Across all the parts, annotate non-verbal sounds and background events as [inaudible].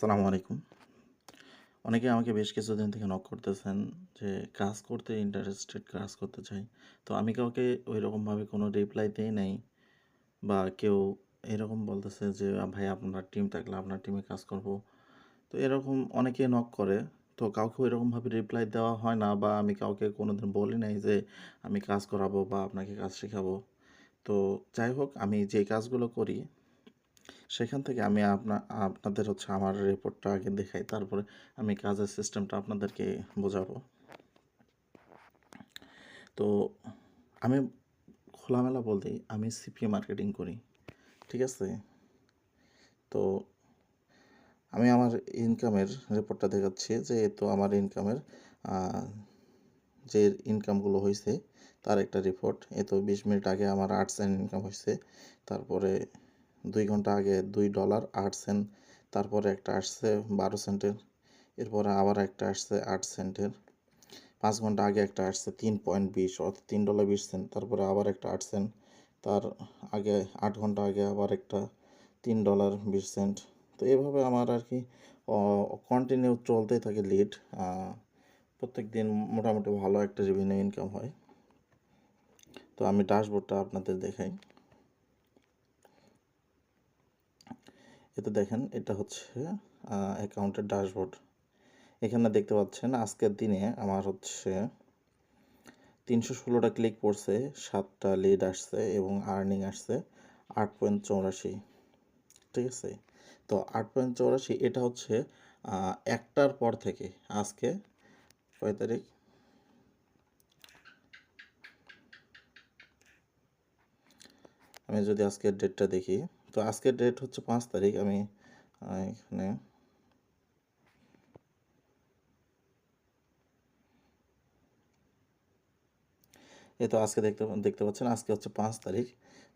আসসালামু আলাইকুম। অনেকে আমাকে বেশ কিছুদিন থেকে নক করতেছেন যে কাজ করতে ইন্টারেস্টেড, কাজ করতে চাই। তো আমি কাউকে ঐরকমভাবে কোনো রিপ্লাই দেই নাই বা কেউ এরকম বলতেছে যে, "ভাই আপনার টিম থাকলে আপনার টিমে কাজ করব।" তো এরকম অনেকে নক করে। তো কাউকে ঐরকমভাবে রিপ্লাই দেওয়া হয় না বা আমি কাউকে কোনোদিন বলি নাই যে আমি কাজ করাবো বা আপনাকে কাজ শেখাবো তো যাই হোক আমি যে কাজগুলো করি সেখান থেকে আমি আপনা, আপনাদের হচ্ছে আমার রিপোর্টটা আগে দেখাই। তারপরে আমি কাজের সিস্টেমটা আপনাদেরকে বোঝাবো। তো আমি খোলামেলা বলতেই আমি সিপিএ মার্কেটিং করি। ঠিক আছে? তো আমি আমার ইনকামের রিপোর্টটা দেখাচ্ছি যে তো আমার ইনকামের যে ইনকামগুলো হয়েছে তার একটা রিপোর্ট। এ তো ২০ মিনিট আগে আমার ৮ সেন্ট ইনকাম হয়েছে তারপরে ২ ঘণ্টা আগে $২.৮ তারপরে একটা আসছে ১২ সেন্টের। এরপরে আবার একটা আসছে আট সেন্টের। পাঁচ ঘণ্টা আগে একটা আসছে ৩.২০ অর্থাৎ $৩.২০ তারপরে আবার একটা আট সেন্ট। তার আগে আট ঘণ্টা আগে আবার একটা $৩.২০ তো এভাবে আমার আর কি কন্টিনিউ চলতেই থাকে লিড। প্রত্যেক দিন মোটামুটি ভালো একটা রেভিনিউ ইনকাম হয়। তো আমি ড্যাশবোর্ডটা আপনাদের দেখাই। এতে দেখেন এটা হচ্ছে অ্যাকাউন্টের ড্যাশবোর্ড। এখানে দেখতে পাচ্ছেন আজকের দিনে আমার হচ্ছে ৩১৬ টা ক্লিক পড়ছে, ৭ টা লিড আসছে এবং আর্নিং আসছে ৮.৮৪ ঠিক আছে? তো ৮.৮৪ এটা হচ্ছে আ ১ টার পর থেকে আজকে কয় তারিখ? আমি যদি আজকের ডেটটা দেখি, তো আজকের ডেট হচ্ছে পাঁচ তারিখ। আমি এখানে এই তো আজকে দেখতে দেখতে পাচ্ছেন, আজকে হচ্ছে পাঁচ তারিখ।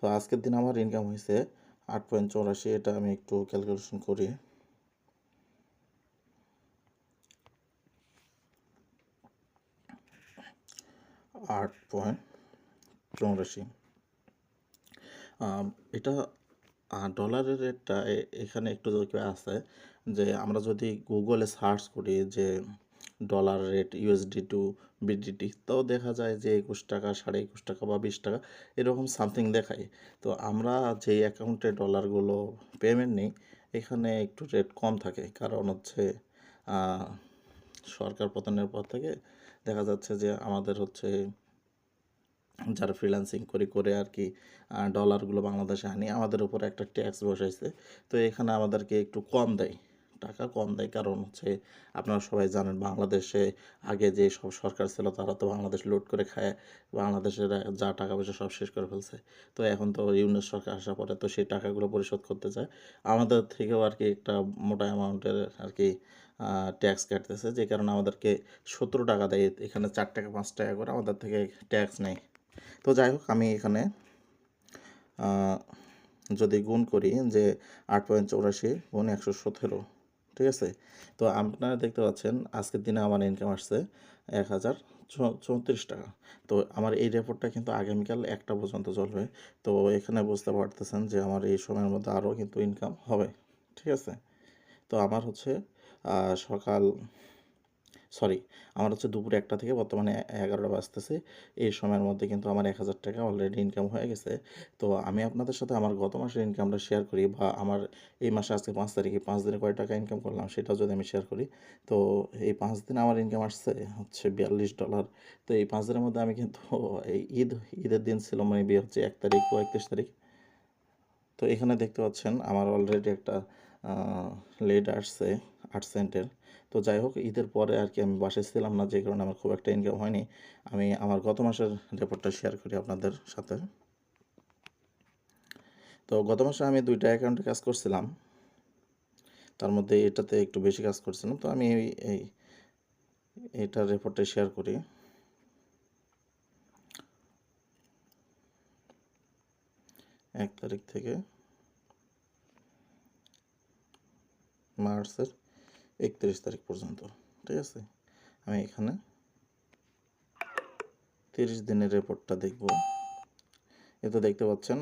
তো আজকের দিনে আমার ইনকাম হয়েছে আট পয়েন্ট চৌরাশি, এটা আমি একটু ক্যালকুলেশন করি। আট পয়েন্ট চৌরাশি এটা ডলারের রেটটা এখানে একটু আছে যে আমরা যদি গুগলে সার্চ করি যে dollar rate USD to BDT তাও দেখা যায় যে ৳২১ ৳২.৫ বা ৳২০ এরকম সামথিং দেখায়। তো আমরা যেই অ্যাকাউন্টে ডলারগুলো পেমেন্ট নেই, এখানে একটু রেট কম থাকে। কারণ হচ্ছে সরকার পতনের পর থেকে দেখা যাচ্ছে যে আমাদের হচ্ছে যারা ফ্রিল্যান্সিং করি, করে আর কি ডলারগুলো বাংলাদেশে আনি, আমাদের উপর একটা ট্যাক্স বসাইছে। তো এখানে আমাদেরকে একটু কম দেয়। টাকা কম দেয় কারণ হচ্ছে আপনারা সবাই জানেন, বাংলাদেশে আগে যে সব সরকার ছিল, তারা তো বাংলাদেশ লুট করে খায়। বাংলাদেশের যা টাকা পয়সা সব শেষ করে ফেলছে। তো এখন তো ইউনূস সরকার আসার পরে তো সেই টাকাগুলো পরিশোধ করতে চায়। আমাদের থেকেও আর কি একটা মোটা অ্যামাউন্টের আর কি ট্যাক্স কাটতেছে যে কারণে আমাদেরকে ৳১৭ দেয়। এখানে ৳৪ ৳৫ করে আমাদের থেকে ট্যাক্স নেয়। তো যাই হোক, আমি এখানে যদি গুণ করি যে ৮.৮৪ গুণ ১১৭ ঠিক আছে? তো আপনারা দেখতে পাচ্ছেন, আজকের দিনে আমার ইনকাম আসছে ৳১০৩৪ তো আমার এই রিপোর্টটা কিন্তু আগামীকাল একটা পর্যন্ত চলবে। তো এখানে বুঝতে পারতেছেন যে আমার এই সময়ের মধ্যে আরও কিন্তু ইনকাম হবে। ঠিক আছে? তো আমার হচ্ছে সকাল সরি আমার হচ্ছে দুপুর একটা থেকে বর্তমানে এগারোটা বাজতেছে। এই সময়ের মধ্যে কিন্তু আমার ৳১,০০০ অলরেডি ইনকাম হয়ে গেছে। তো আমি আপনাদের সাথে আমার গত মাসের ইনকামটা শেয়ার করি বা আমার এই মাসে আজকে পাঁচ তারিখে পাঁচ দিনে কয় টাকা ইনকাম করলাম সেটাও যদি আমি শেয়ার করি। তো এই পাঁচ দিনে আমার ইনকাম আসছে হচ্ছে $৪২ তো এই পাঁচ দিনের মধ্যে আমি কিন্তু এই ঈদ ঈদের দিন ছিল মানে বিয়ে হচ্ছে এক তারিখ বা ৩১ তারিখ। তো এখানে দেখতে পাচ্ছেন আমার অলরেডি একটা লেড আসছে আট সেন্টের। তো যাই হোক, ঈদের পরে আর কি আমি বাসায় ছিলাম না, যে কারণে আমার খুব একটা ইনকাম হয়নি। আমি আমার গত মাসের রেপোর্টটা শেয়ার করি আপনাদের সাথে। তো গত মাসে আমি দুইটা অ্যাকাউন্টে কাজ করছিলাম। তার মধ্যে এটাতে একটু বেশি কাজ করছিলাম। তো আমি এই এটার রেপোর্টটা শেয়ার করি। এক তারিখ থেকে মার্চের ৩১ তারিখ পর্যন্ত। ঠিক আছে? আমি এখানে ৩০ দিনের রিপোর্টটা দেখব। এ তো দেখতে পাচ্ছেন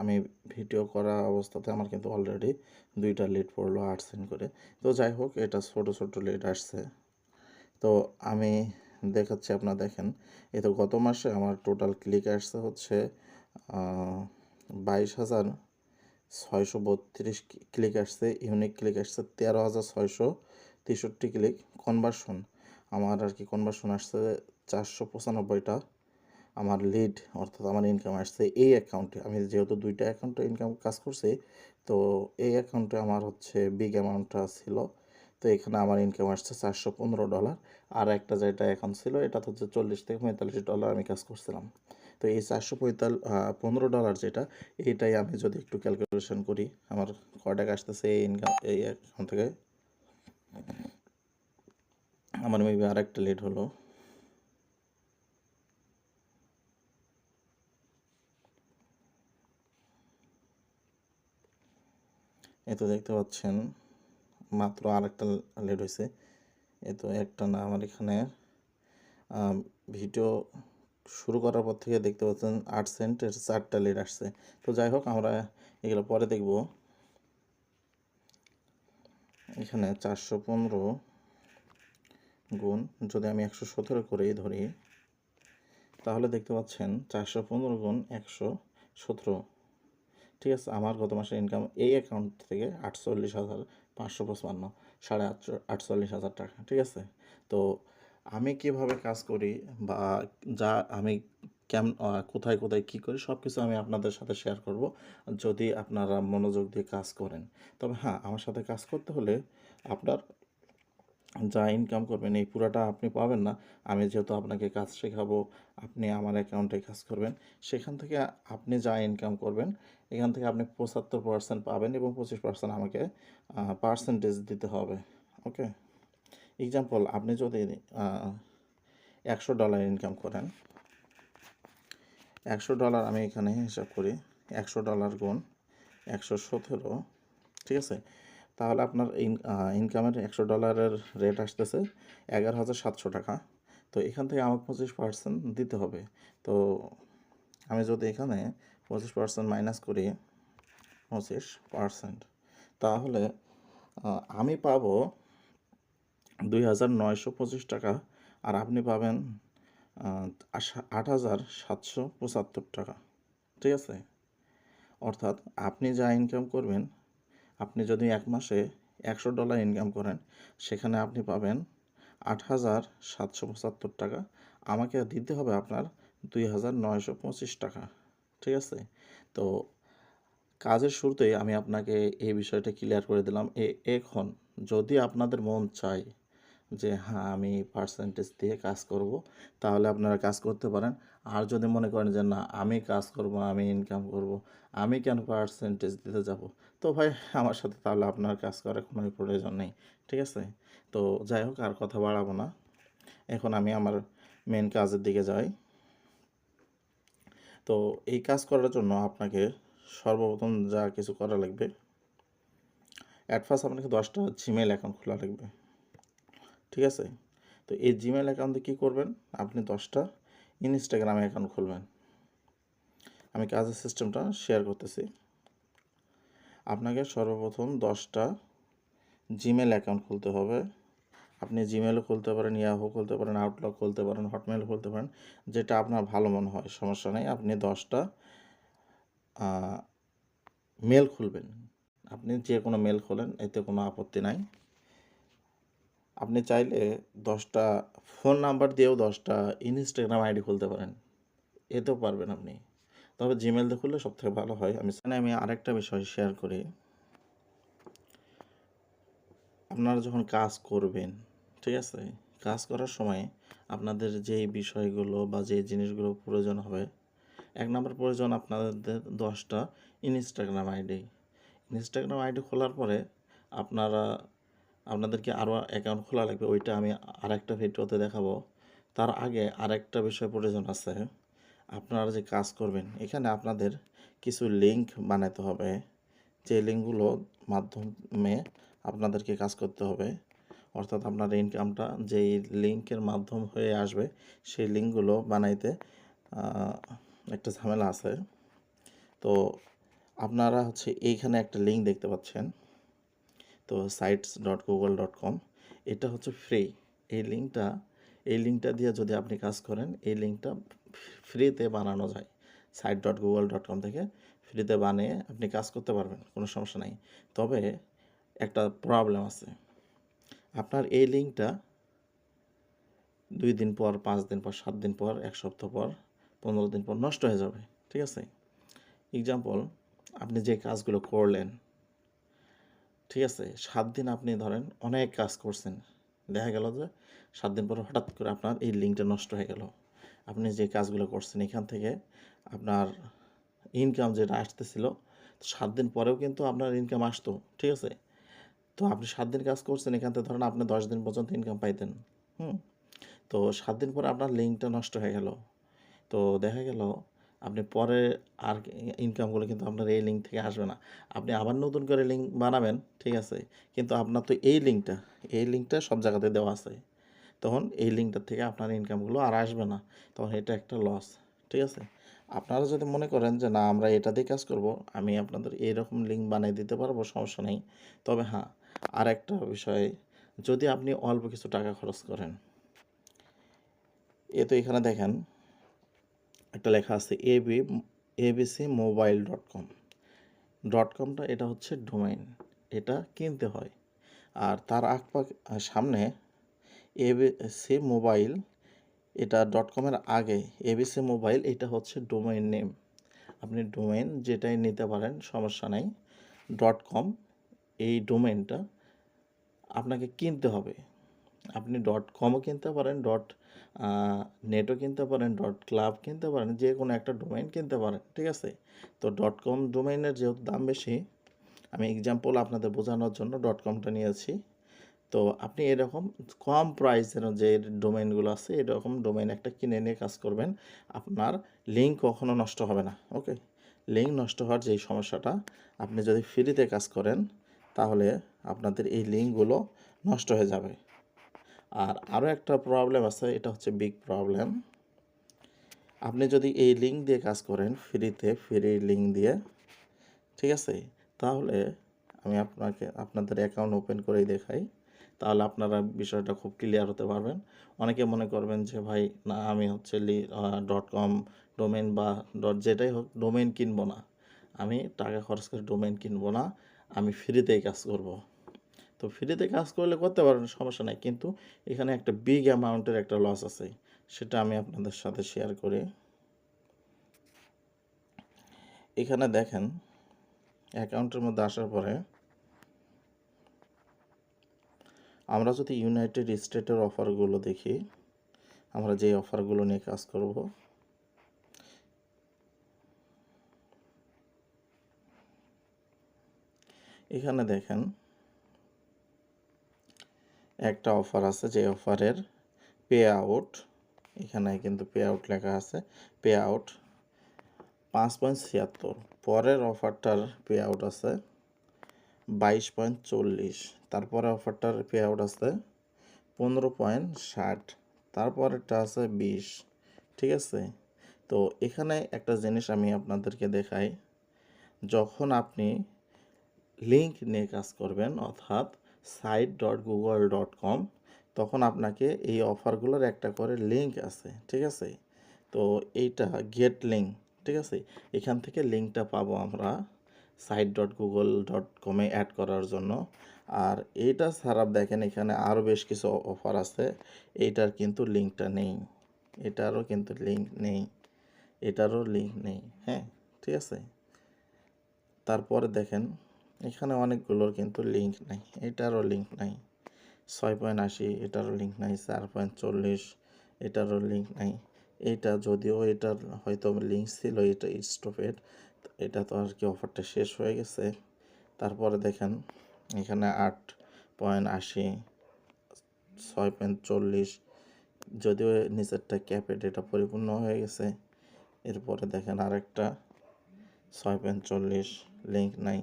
আমি ভিডিও করা অবস্থাতে আমার কিন্তু অলরেডি দুইটা লিড পড়ল আট সেন্ট করে তো যাই হোক, এটা ছোট ছোট লিড আসছে তো আমি দেখাচ্ছি, আপনারা দেখেন এ তো গত মাসে আমার টোটাল ক্লিক আসছে হচ্ছে বাইশ হাজার ছয়শো বত্রিশ ক্লিক আসছে ইউনিক ক্লিক আসছে, তেরো হাজার ছয়শো তেষট্টি ক্লিক কনভার্সন আমার আর কি কনভার্সন আসছে চারশো পঁচানব্বইটা। আমার লিড অর্থাৎ আমার ইনকাম আসছে এই অ্যাকাউন্টে আমি যেহেতু দুইটা অ্যাকাউন্টে ইনকাম কাজ করছি, তো এই অ্যাকাউন্টে আমার হচ্ছে বিগ অ্যামাউন্টটা ছিল। তো এখানে আমার ইনকাম আসছে চারশো পনেরো ডলার আর একটা যেটা অ্যাকাউন্ট ছিল এটা হচ্ছে চল্লিশ থেকে পঁয়তাল্লিশ ডলার আমি কাজ করছিলাম। তো এই চারশো পঁয়তাল পনেরো ডলার যেটা, এইটাই আমি যদি একটু ক্যালকুলেশন করি, আমার কয় টাকা আসতেছে এই ইনকাম এই অ্যাকাউন্ট থেকে? আমার মেবি আর একটা লেট হলো। এ তো দেখতে পাচ্ছেন, মাত্র আরেকটা লেট হয়েছে এ তো একটা না, আমার এখানে ভিডিও শুরু করার পর থেকে দেখতে পাচ্ছেন আট সেন্টের চারটা লিড আসছে। তো যাই হোক, আমরা এগুলো পরে দেখব। এখানে চারশো পনেরো গুণ যদি আমি একশো সতেরো করেই ধরি, তাহলে দেখতে পাচ্ছেন চারশো পনেরো গুণ একশো সতেরো। ঠিক আছে, আমার গত মাসের ইনকাম এই অ্যাকাউন্ট থেকে আটচল্লিশ হাজার পাঁচশো পঁচপান্ন, সাড়ে আটশো আটচল্লিশ হাজার টাকা। ঠিক আছে, তো আমি কীভাবে কাজ করি বা যা আমি কেমন কোথায় কোথায় কী করি সব কিছু আমি আপনাদের সাথে শেয়ার করব যদি আপনারা মনোযোগ দিয়ে কাজ করেন। তবে হ্যাঁ আমার সাথে কাজ করতে হলে আপনার যা ইনকাম করবেন এই পুরাটা আপনি পাবেন না। আমি যেহেতু আপনাকে কাজ শেখাবো, আপনি আমার অ্যাকাউন্টে কাজ করবেন, সেখান থেকে আপনি যা ইনকাম করবেন, এখান থেকে আপনি পঁচাত্তর পার্সেন্ট পাবেন এবং পঁচিশ পার্সেন্ট আমাকে পার্সেন্টেজ দিতে হবে। ওকে এক্সাম্পল আপনি যদি একশো ডলার ইনকাম করেন, একশো ডলার আমি এখানে হিসাব করি, একশো ডলার গুণ একশো সতেরো, ঠিক আছে? তাহলে আপনার ইনকামের একশো ডলারের রেট আসতেছে এগারো হাজার সাতশো টাকা। তো এখান থেকে আমাকে পঁচিশ পার্সেন্ট দিতে হবে। তো আমি যদি এখানে পঁচিশ পার্সেন্ট মাইনাস করি, পঁচিশ পার্সেন্ট তাহলে আমি পাবো দুই হাজার নয়শো পঁচিশ টাকা আর আপনি পাবেন আট হাজার সাতশো পঁচাত্তর টাকা। ঠিক আছে? অর্থাৎ আপনি যা ইনকাম করবেন, আপনি যদি এক মাসে একশো ডলার ইনকাম করেন, সেখানে আপনি পাবেন আট হাজার সাতশো পঁচাত্তর টাকা। আমাকে দিতে হবে আপনার দুই হাজার নয়শো পঁচিশ টাকা। ঠিক আছে? তো কাজের শুরুতেই আমি আপনাকে এই বিষয়টা ক্লিয়ার করে দিলাম। এ এখন যদি আপনাদের মন চায় যে হ্যাঁ আমি পার্সেন্টেজ দিয়ে কাজ করব। তাহলে আপনারা কাজ করতে পারেন। আর যদি মনে করেন যে, না, আমি কাজ করব, আমি ইনকাম করব, আমি কেন পার্সেন্টেজ দিতে যাব? তো ভাই, আমার সাথে তাহলে আপনার কাজ করার কোনো প্রয়োজন নেই, ঠিক আছে? তো যাই হোক, আর কথা বাড়াবো না। এখন আমি আমার মেন কাজের দিকে যাই। তো এই কাজ করার জন্য আপনাকে সর্বপ্রথম যা কিছু করা লাগবে অ্যাট ফার্স্ট আপনাকে দশটা জিমেল অ্যাকাউন্ট খোলা লাগবে। ঠিক আছে? তো এই জিমেল অ্যাকাউন্টে কী করবেন? আপনি দশটা ইনস্টাগ্রাম অ্যাকাউন্ট খুলবেন। আমি কাজের সিস্টেমটা শেয়ার করতেছি। আপনাকে সর্বপ্রথম দশটা জিমেল অ্যাকাউন্ট খুলতে হবে। আপনি জিমেলও খুলতে পারেন ইয়াহু খুলতে পারেন আউটলক খুলতে পারেন হটমেল খুলতে পারেন, যেটা আপনার ভালো মনে হয়, সমস্যা নেই। আপনি দশটা মেল খুলবেন। আপনি যে কোনো মেল খোলেন, এতে কোনো আপত্তি নাই। আপনি চাইলে দশটা ফোন নাম্বার দিয়েও দশটা ইনস্টাগ্রাম আইডি খুলতে পারেন। এতেও পারবেন আপনি। তবে জিমেল দিয়ে খুললে সব থেকে ভালো হয়। আমি এখানে আমি আরেকটা বিষয় শেয়ার করি। আপনারা যখন কাজ করবেন, ঠিক আছে? কাজ করার সময় আপনাদের যেই বিষয়গুলো বা যে জিনিসগুলো প্রয়োজন হবে, এক নম্বর প্রয়োজন আপনাদের দশটা ইনস্টাগ্রাম আইডি ইনস্টাগ্রাম আইডি খোলার পরে আপনারা আপনাদেরকে আরও অ্যাকাউন্ট খোলা লাগবে, ওইটা আমি আরেকটা ভিডিওতে দেখাবো। তার আগে আরেকটা বিষয় প্রয়োজন আছে। আপনারা যে কাজ করবেন, এখানে আপনাদের কিছু লিঙ্ক বানাতে হবে। যে লিঙ্কগুলো মাধ্যমে আপনাদেরকে কাজ করতে হবে, অর্থাৎ আপনার ইনকামটা যেই লিঙ্কের মাধ্যম হয়ে আসবে, সেই লিঙ্কগুলো বানাইতে একটা ঝামেলা আছে। তো আপনারা হচ্ছে এইখানে একটা লিঙ্ক দেখতে পাচ্ছেন। তো sites dot Google dot com এটা হচ্ছে ফ্রি এই লিঙ্কটা এই লিঙ্কটা দিয়ে যদি আপনি কাজ করেন, এই লিঙ্কটা ফ্রিতে বানানো যায়। Site dot Google dot com থেকে ফ্রিতে বানিয়ে আপনি কাজ করতে পারবেন, কোনো সমস্যা নাই। তবে একটা প্রবলেম আছে। আপনার এই লিঙ্কটা দুই দিন পর, পাঁচ দিন পর, সাত দিন পর, এক সপ্তাহ পর, পনেরো দিন পর নষ্ট হয়ে যাবে, ঠিক আছে? এক্সাম্পল আপনি যে কাজগুলো করলেন ঠিক আছে, সাত দিন আপনি ধরেন অনেক কাজ করছেন, দেখা গেল যে সাত দিন পরে হঠাৎ করে আপনার এই লিঙ্কটা নষ্ট হয়ে গেল। আপনি যে কাজগুলো করছেন এখান থেকে আপনার ইনকাম যেটা আসতেছিল সাত দিন পরেও কিন্তু আপনার ইনকাম আসতো, ঠিক আছে? তো আপনি সাত দিন কাজ করছেন, এখান থেকে ধরেন আপনি দশ দিন পর্যন্ত ইনকাম পাইতেন, হুম? তো সাত দিন পরে আপনার লিঙ্কটা নষ্ট হয়ে গেল। তো দেখা গেল আপনি পরে আর ইনকামগুলো কিন্তু আপনার এই লিঙ্ক থেকে আসবে না। আপনি আবার নতুন করে লিঙ্ক বানাবেন, ঠিক আছে? কিন্তু আপনার তো এই লিঙ্কটা এই লিঙ্কটা সব জায়গাতে দেওয়া আছে। তখন এই লিঙ্কটার থেকে আপনার ইনকামগুলো আর আসবে না। তখন এটা একটা লস ঠিক আছে? আপনারা যদি মনে করেন যে, না, আমরা এটা দিয়ে কাজ করব, আমি আপনাদের এইরকম লিঙ্ক বানিয়ে দিতে পারব, সমস্যা নেই। তবে হ্যাঁ আর একটা বিষয়, যদি আপনি অল্প কিছু টাকা খরচ করেন, এ তো এখানে দেখেন একটা লেখা আছে A B ABC mobile dot com dot কমটা এটা হচ্ছে ডোমাইন এটা কিনতে হয়। আর তার আকপাক সামনে এবিসি মোবাইল এটা ডট কমের আগে এবিসি মোবাইল এটা হচ্ছে ডোমাইন নেম আপনি ডোমেন যেটাই নিতে পারেন, সমস্যা নাই। ডট কম এই ডোমেনটা আপনাকে কিনতে হবে। আপনি ডট কমও কিনতে পারেন ডট নেটও কিনতে পারেন ডট ক্লাব কিনতে পারেন, যে কোনো একটা ডোমাইন কিনতে পারেন, ঠিক আছে? তো ডট কম ডোমাইনের যেহেতু দাম বেশি, আমি এক্সাম্পল আপনাদের বোঝানোর জন্য ডট কমটা নিয়েছি। তো আপনি এরকম কম প্রাইসের যে ডোমেইনগুলো আছে, এরকম ডোমেইন একটা কিনে নিয়ে কাজ করবেন, আপনার লিঙ্ক কখনো নষ্ট হবে না ওকে লিঙ্ক নষ্ট হওয়ার যেই সমস্যাটা, আপনি যদি ফ্রিতে কাজ করেন, তাহলে আপনাদের এই লিঙ্কগুলো নষ্ট হয়ে যাবে। আর আরও একটা প্রবলেম আছে, এটা হচ্ছে বিগ প্রবলেম আপনি যদি এই লিঙ্ক দিয়ে কাজ করেন ফ্রিতে ফ্রি লিঙ্ক দিয়ে, ঠিক আছে? তাহলে আমি আপনাকে, আপনাদের অ্যাকাউন্ট ওপেন করেই দেখাই। তাহলে আপনারা বিষয়টা খুব ক্লিয়ার হতে পারবেন। অনেকে মনে করবেন যে, ভাই, না, আমি হচ্ছে লি ডট কম ডোমেন বা ডট যেটাই হোক ডোমেন কিনবো না। আমি টাকা খরচ করে ডোমেন কিনবো না। আমি ফ্রিতেই কাজ করব। তো ফ্রিতে কাজ করলে করতে পারেন, সমস্যা নাই। কিন্তু এখানে একটা বিগ অ্যামাউন্টের একটা লস আছে, সেটা আমি আপনাদের সাথে শেয়ার করি। এখানে দেখেন অ্যাকাউন্টের মধ্যে আসার পরে আমরা যদি ইউনাইটেড স্টেটের অফারগুলো দেখি, আমরা যে অফারগুলো নিয়ে কাজ করব, এখানে দেখেন একটা অফার আছে, যে অফারের পে আউট, এখানে কিন্তু পে আউট লেখা আছে, পে আউট পাঁচ পয়েন্ট ছিয়াত্তর। পরের অফারটার পে আউট আছে বাইশ পয়েন্ট চল্লিশ। তারপরে অফারটার পে আউট আছে পনেরো পয়েন্ট ষাট। তারপরেরটা আছে বিশ। ঠিক আছে? তো এখানে একটা জিনিস আমি আপনাদেরকে দেখাই। যখন আপনি লিঙ্ক নিয়ে কাজ করবেন, অর্থাৎ site dot Google dot com তখন আপনাকে এই অফারগুলোর একটা করে লিঙ্ক আছে, ঠিক আছে? তো এইটা গেট লিঙ্ক ঠিক আছে? এখান থেকে লিঙ্কটা পাবো আমরা সাইট ডট গুগল ডট কমে অ্যাড করার জন্য। আর এইটা ছাড়া দেখেন এখানে আরও বেশ কিছু অফার আছে, এইটার কিন্তু লিঙ্কটা নেই, এটারও কিন্তু লিঙ্ক নেই, এটারও লিঙ্ক নেই হ্যাঁ? ঠিক আছে? তারপরে দেখেন এখানে অনেকগুলোর কিন্তু লিঙ্ক নাই। এটারও লিঙ্ক নাই। ছয় পয়েন্ট আশি, এটারও লিঙ্ক নাই। চার পয়েন্ট চল্লিশ, এটারও লিঙ্ক নাই। এটা যদিও এটার হয়তো লিঙ্ক ছিল, এটা স্টপেড এটা তো আর কি অফারটা শেষ হয়ে গেছে। তারপরে দেখেন, এখানে আট পয়েন্ট আশি, ছয় পয়েন্ট চল্লিশ, যদিও নিচেরটা ক্যাপেড এটা পরিপূর্ণ হয়ে গেছে। এরপরে দেখেন আরেকটা, ছয় পয়েন্ট চল্লিশ লিঙ্ক নাই।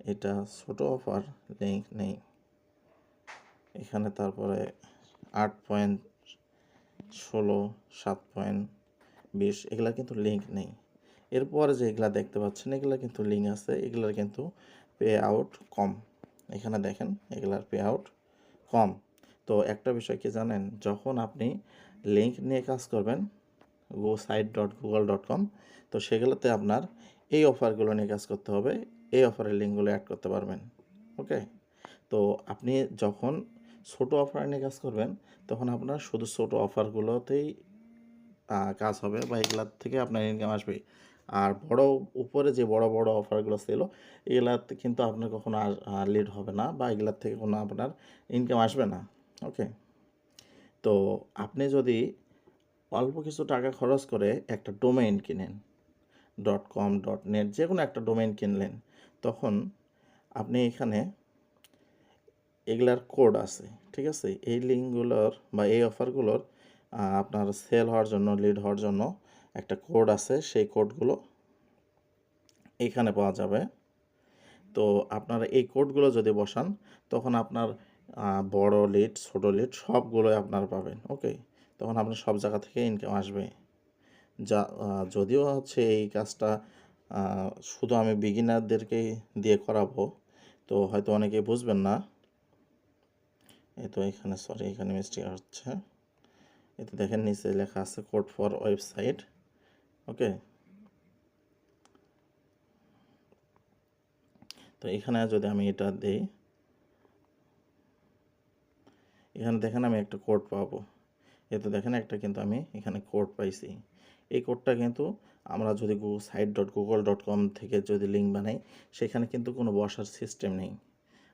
এটা ছোট অফার লিঙ্ক নেই। এখানে তারপরে আট পয়েন্ট ষোলো, সাত পয়েন্ট বিশ, এগুলা কিন্তু লিঙ্ক নেই। এরপরে যে এগুলা দেখতে পাচ্ছেন, এগুলা কিন্তু লিঙ্ক আছে, এগুলার কিন্তু পে আউট কম। এখানে দেখেন, এগুলার পে আউট কম। তো একটা বিষয় কি জানেন, যখন আপনি লিঙ্ক নিয়ে কাজ করবেন go site dot Google dot com তো সেগুলোতে আপনার এই অফারগুলো নিয়ে কাজ করতে হবে। এই অফারের লিঙ্কগুলো অ্যাড করতে পারবেন ওকে তো আপনি যখন ছোট অফার নিয়ে কাজ করবেন, তখন আপনার শুধু ছোট অফারগুলোতেই কাজ হবে বা এগুলার থেকে আপনার ইনকাম আসবে। আর বড়, উপরে যে বড় বড় অফারগুলো ছিল, এগুলাতে কিন্তু আপনার কখনো লিড হবে না বা এগুলার থেকে কোনো আপনার ইনকাম আসবে না ওকে তো আপনি যদি অল্প কিছু টাকা খরচ করে একটা ডোমেইন কিনেন ডট কম ডট নেট যে কোনো একটা ডোমেইন কিনলেন তখন আপনি এখানে এগুলার কোড আছে, ঠিক আছে? এই লিঙ্কগুলোর বা এই অফারগুলোর আপনার সেল হওয়ার জন্য লিড হওয়ার জন্য একটা কোড আছে, সেই কোডগুলো এখানে পাওয়া যাবে। তো আপনারা এই কোডগুলো যদি বসান, তখন আপনার বড় লিড ছোট লিড সবগুলোই আপনার পাবেন ওকে তখন আপনার সব জায়গা থেকে ইনকাম আসবে। যা যদিও হচ্ছে এই কাজটা শুধু আমি বিগিনারদেরকেই দিয়ে করাবো। তো হয়তো অনেকে বুঝবেন না। এই তো এখানে সরি এখানে মিস্টেক হচ্ছে। এতে দেখেন, নিচে লেখা আছে কোড ফর ওয়েবসাইট ওকে তো এখানে যদি আমি এটা দিই, এখানে দেখেন আমি একটা কোড পাবো। এতে দেখেন, একটা কিন্তু আমি এখানে কোড পাইছি। এই কোডটা কিন্তু আমরা যদি site dot Google dot com থেকে যদি লিঙ্ক বানাই, সেখানে কিন্তু কোনো বসার সিস্টেম নেই।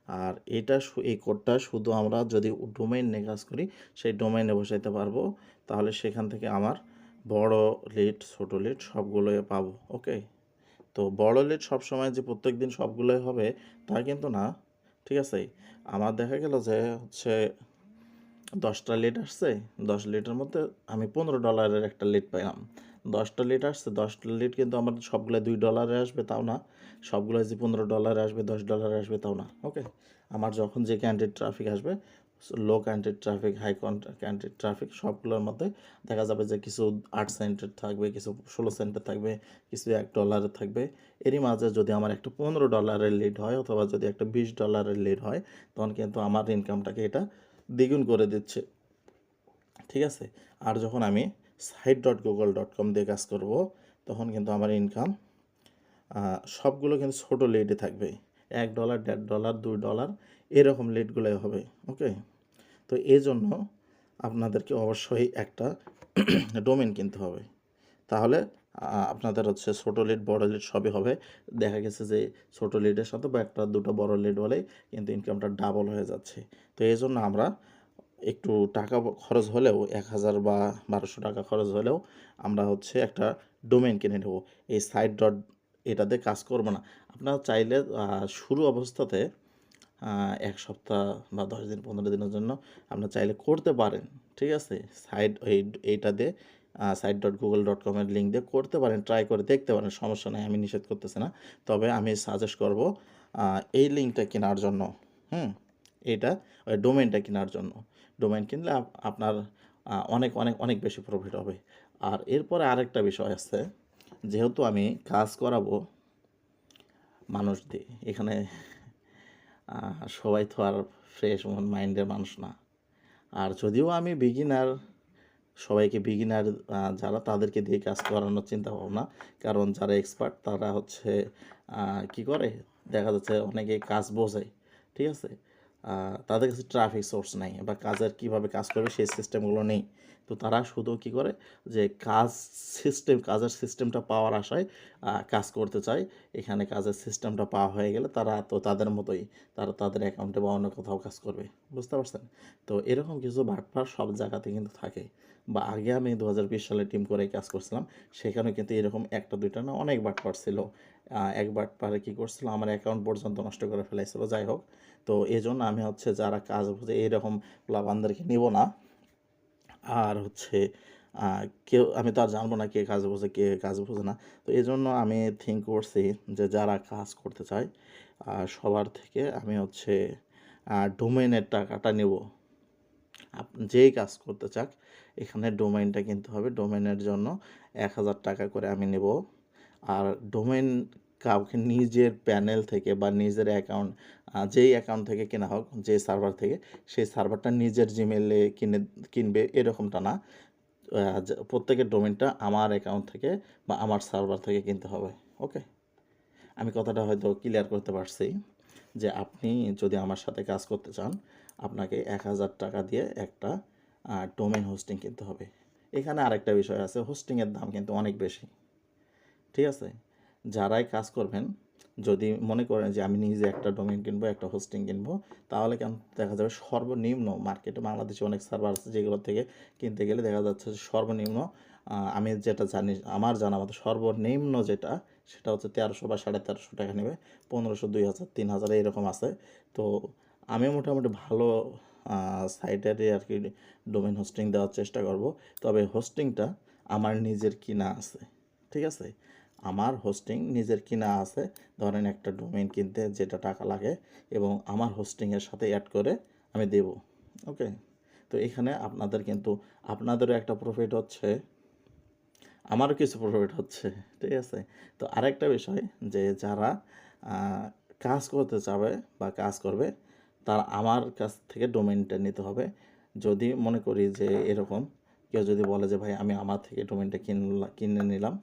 আর এটা এই কোডটা শুধু আমরা যদি ডোমেইন নিয়ে কাজ করি, সেই ডোমেইনে বসাইতে পারব। তাহলে সেখান থেকে আমার বড় লিড ছোট লিড সবগুলোই পাবো ওকে তো বড় লিড সবসময় যে প্রত্যেক দিন সবগুলোই হবে, তা কিন্তু না, ঠিক আছে? আমার দেখা গেল যে হচ্ছে দশটা লিড আসছে, দশ লিটার মধ্যে আমি পনেরো ডলারের একটা লিড পেলাম দশটা লিড আসছে, দশটা লিড কিন্তু আমার সবগুলো দুই ডলারে আসবে, তাও না। সবগুলো যে পনেরো ডলারে আসবে, দশ ডলারে আসবে, তাও না, ওকে? আমার যখন যে ক্যান্ডিড ট্রাফিক আসবে low candid traffic high candid traffic সবগুলোর মধ্যে দেখা যাবে যে কিছু আট সেন্টের থাকবে, কিছু ষোলো সেন্টের থাকবে, কিছু এক ডলারের থাকবে। এরই মাঝে যদি আমার একটা পনেরো ডলারের লিড হয় অথবা যদি একটা বিশ ডলারের লিড হয়, তখন কিন্তু আমার ইনকামটাকে এটা দ্বিগুণ করে দিচ্ছে। ঠিক আছে? আর যখন আমি site dot Google dot com দিয়ে কাজ করব, তখন কিন্তু আমার ইনকাম সবগুলো কিন্তু ছোটো লিডে থাকবে। এক ডলার দেড় ডলার দুই ডলার এরকম লিডগুলোই হবে ওকে তো এই জন্য আপনাদেরকে অবশ্যই একটা [clears throat] ডোমেন কিনতে হবে। তাহলে আপনাদের হচ্ছে ছোটো লিড বড় লিড সবই হবে। দেখা গেছে যে ছোটো লিডের সাথে বা একটা দুটো বড় লিড হলেই কিন্তু ইনকামটা ডাবল হয়ে যাচ্ছে। তো এই জন্য আমরা একটু টাকা খরচ হলেও এক হাজার বা বারোশো টাকা খরচ হলেও আমরা হচ্ছে একটা ডোমেন কিনে নেব। এই সাইট ডট এটাতে কাজ করব না। আপনারা চাইলে শুরু অবস্থাতে এক সপ্তাহ বা দশ দিন, পনেরো দিনের জন্য আপনারা চাইলে করতে পারেন। ঠিক আছে? সাইট এই এইটা দিয়ে সাইট ডট গুগল ডট কমের লিঙ্ক দিয়ে করতে পারেন ট্রাই করে দেখতে পারেন, সমস্যা নেই, আমি নিষেধ করতেছি না। তবে আমি সাজেস্ট করব এই লিঙ্কটা কেনার জন্য, হুম? এটা ওই ডোমেনটা কেনার জন্য। ডোমেন কিনলে আপনার অনেক অনেক অনেক বেশি প্রফিট হবে। আর এরপরে আরেকটা বিষয় আছে, যেহেতু আমি কাজ করাবো মানুষ দিয়ে, এখানে সবাই তো আর ফ্রেশ মন মাইন্ডের মানুষ না। আর যদিও আমি বিগিনার সবাইকে বিগিনার যারা তাদেরকে দিয়ে কাজ করানোর চিন্তা ভাবনা কারণ যারা এক্সপার্ট তারা হচ্ছে কি করে? দেখা যাচ্ছে অনেকে কাজ বোঝে, ঠিক আছে? তাদের কাছে ট্রাফিক সোর্স নেই বা কাজের কীভাবে কাজ করবে সেই সিস্টেমগুলো নেই। তো তারা শুধু কি করে যে কাজ সিস্টেম কাজের সিস্টেমটা পাওয়ার আশায় কাজ করতে চায়। এখানে কাজের সিস্টেমটা পাওয়া হয়ে গেলে তারা তো তাদের মতোই, তারা তাদের অ্যাকাউন্টে বা অন্য কোথাও কাজ করবে। বুঝতে পারছেন? তো এরকম কিছু বাটপার সব জায়গাতে কিন্তু থাকে। বা আগে আমি দু হাজার বিশ সালে টিম করে কাজ করছিলাম সেখানে কিন্তু এরকম একটা, দুইটা না অনেক বাটপার ছিল। এক বাটপারে কী করছিল, আমার অ্যাকাউন্ট পর্যন্ত নষ্ট করে ফেলাইছিল। যাই হোক তো এই জন্য আমি হচ্ছে যারা কাজ বুঝে এইরকম প্লাবানদেরকে নিব না। আর হচ্ছে কেউ, আমি তো আর জানব না কে কাজ বোঝে কে কাজ বোঝে না। তো এই জন্য আমি থিঙ্ক করছি যে যারা কাজ করতে চায় সবার থেকে আমি হচ্ছে ডোমেনের টাকাটা নেব। যেই কাজ করতে চাক, এখানে ডোমেইনটা কিনতে হবে। ডোমেনের জন্য এক হাজার টাকা করে আমি নেব। আর ডোমেইন কাউকে নিজের প্যানেল থেকে বা নিজের অ্যাকাউন্ট যেই অ্যাকাউন্ট থেকে কেনা হোক যে সার্ভার থেকে, সেই সার্ভারটা নিজের জিমেলে কিনে, কিনবে এরকমটা না। প্রত্যেকের ডোমেনটা আমার অ্যাকাউন্ট থেকে বা আমার সার্ভার থেকে কিনতে হবে, ওকে? আমি কথাটা হয়তো ক্লিয়ার করতে পারছি যে আপনি যদি আমার সাথে কাজ করতে চান, আপনাকে এক হাজার টাকা দিয়ে একটা ডোমেন হোস্টিং কিনতে হবে। এখানে আরেকটা বিষয় আছে, হোস্টিংয়ের দাম কিন্তু অনেক বেশি। ঠিক আছে? যারাই কাজ করবেন, যদি মনে করেন যে আমি নিজে একটা ডোমেন কিনবো, একটা হোস্টিং কিনবো, তাহলে কেন দেখা যাবে সর্বনিম্ন মার্কেটে বাংলাদেশে অনেক সার্ভার আছে যেগুলো থেকে কিনতে গেলে দেখা যাচ্ছে যে সর্বনিম্ন আমি যেটা জানি, আমার জানা মতো সর্বনিম্ন যেটা, সেটা হচ্ছে তেরোশো বা সাড়ে তেরোশো টাকা নেবে, পনেরোশো, দুই হাজার, তিন হাজার, এরকম আছে। তো আমি মোটামুটি ভালো সাইটেরই আর কি ডোমেন হোস্টিং দেওয়ার চেষ্টা করব। তবে হোস্টিংটা আমার নিজের কিনা আছে, ঠিক আছে? আমার হোস্টিং নিজের কিনা আছে। ধরেন একটা ডোমেইন কিনতে যেটা টাকা লাগে এবং আমার হোস্টিংয়ের সাথে অ্যাড করে আমি দেব। ওকে তো এখানে আপনাদের কিন্তু, আপনাদেরও একটা প্রফিট হচ্ছে, আমারও কিছু প্রফিট হচ্ছে, ঠিক আছে? তো আরেকটা বিষয় যে যারা কাজ করতে চাবে বা কাজ করবে, তার আমার কাছ থেকে ডোমেনটা নিতে হবে। যদি মনে করি যে এরকম, কেউ যদি বলে যে, ভাই, আমি আমার থেকে ডোমেনটা কিনলা, কিনে নিলাম।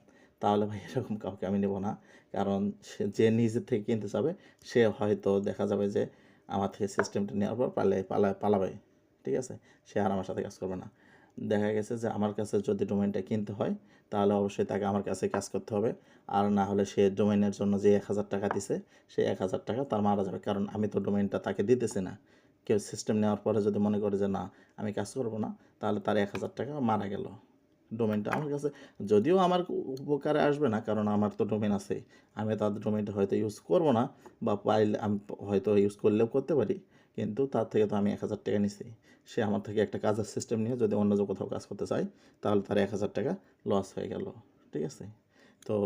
তাহলে ভাই এরকম কাউকে আমি নেব না। কারণ সে যে নিজের থেকে কিনতে চাবে, সে হয়তো দেখা যাবে যে আমার থেকে সিস্টেমটা নেওয়ার পর পালে, পালা, পালাবে। ঠিক আছে? সে আর আমার সাথে কাজ করবে না। দেখা গেছে যে আমার কাছে যদি ডোমেনটা কিনতে হয়, তাহলে অবশ্যই তাকে আমার কাছে কাজ করতে হবে। আর না হলে সে ডোমেনের জন্য যে এক হাজার টাকা দিছে সেই এক হাজার টাকা তার মারা যাবে। কারণ আমি তো ডোমেনটা তাকে দিতেছি না। কেউ সিস্টেম নেওয়ার পরে যদি মনে করে যে না, আমি কাজ করব না, তাহলে তার এক হাজার টাকা মারা গেল। ডোমেনটা আমার কাছে, যদিও আমার উপকারে আসবে না, কারণ আমার তো ডোমেন আছে। আমি তাদের ডোমেনটা হয়তো ইউজ করব না, বা পাইলে আমি হয়তো ইউজ করলেও করতে পারি, কিন্তু তার থেকে তো আমি এক হাজার টাকা নিছি। সে আমার থেকে একটা কাজের সিস্টেম নিয়ে যদি অন্য যে কোথাও কাজ করতে চাই তাহলে তার এক হাজার টাকা লস হয়ে গেল, ঠিক আছে? তো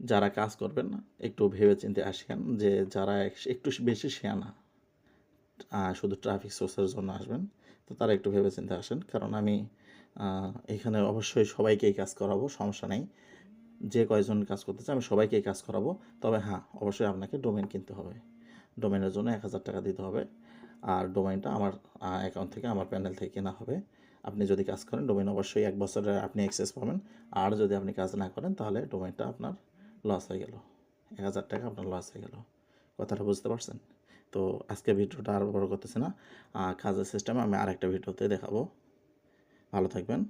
যারা কাজ করবেন, একটু ভেবে চিন্তে আসেন যে যারা একটু বেশি শেয়ানা শুধু ট্রাফিক সোর্সের জন্য আসবেন, তো তারা একটু ভেবে চিন্তে আসেন, কারণ আমি এখানে অবশ্যই সবাইকেই কাজ করাবো, সমস্যা নেই। যে কয়জন কাজ করতে চায় আমি সবাইকেই কাজ করাবো। তবে হ্যাঁ অবশ্যই আপনাকে ডোমেন কিনতে হবে। ডোমেনের জন্য এক হাজার টাকা দিতে হবে। আর ডোমেনটা আমার অ্যাকাউন্ট থেকে আমার প্যানেল থেকে কেনা হবে। আপনি যদি কাজ করেন, ডোমেন অবশ্যই এক বছরের আপনি অ্যাক্সেস পাবেন। আর যদি আপনি কাজ না করেন, তাহলে ডোমেনটা আপনার লস হয়ে গেল। এক হাজার টাকা আপনার লস হয়ে গেল। কথাটা বুঝতে পারছেন? তো আজকে ভিডিওটা আর বড় করতেছে না। কাজের সিস্টেম আমি আরেকটা ভিডিওতে দেখাবো। ভালো থাকবেন।